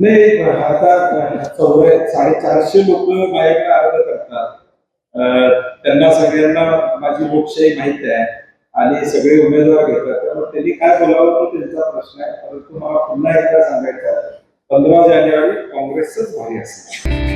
नाही आता चौदा साडेचारशे लोक माझ्याकडे अर्ज करतात त्यांना सगळ्यांना माझी लोकशाही माहिती आहे आणि सगळे उमेदवार घेतात त्यामुळे त्यांनी काय बोलावं तो त्यांचा प्रश्न आहे परंतु मला पुन्हा एकदा सांगायचं पंधरा जानेवारी काँग्रेसच भारी असेल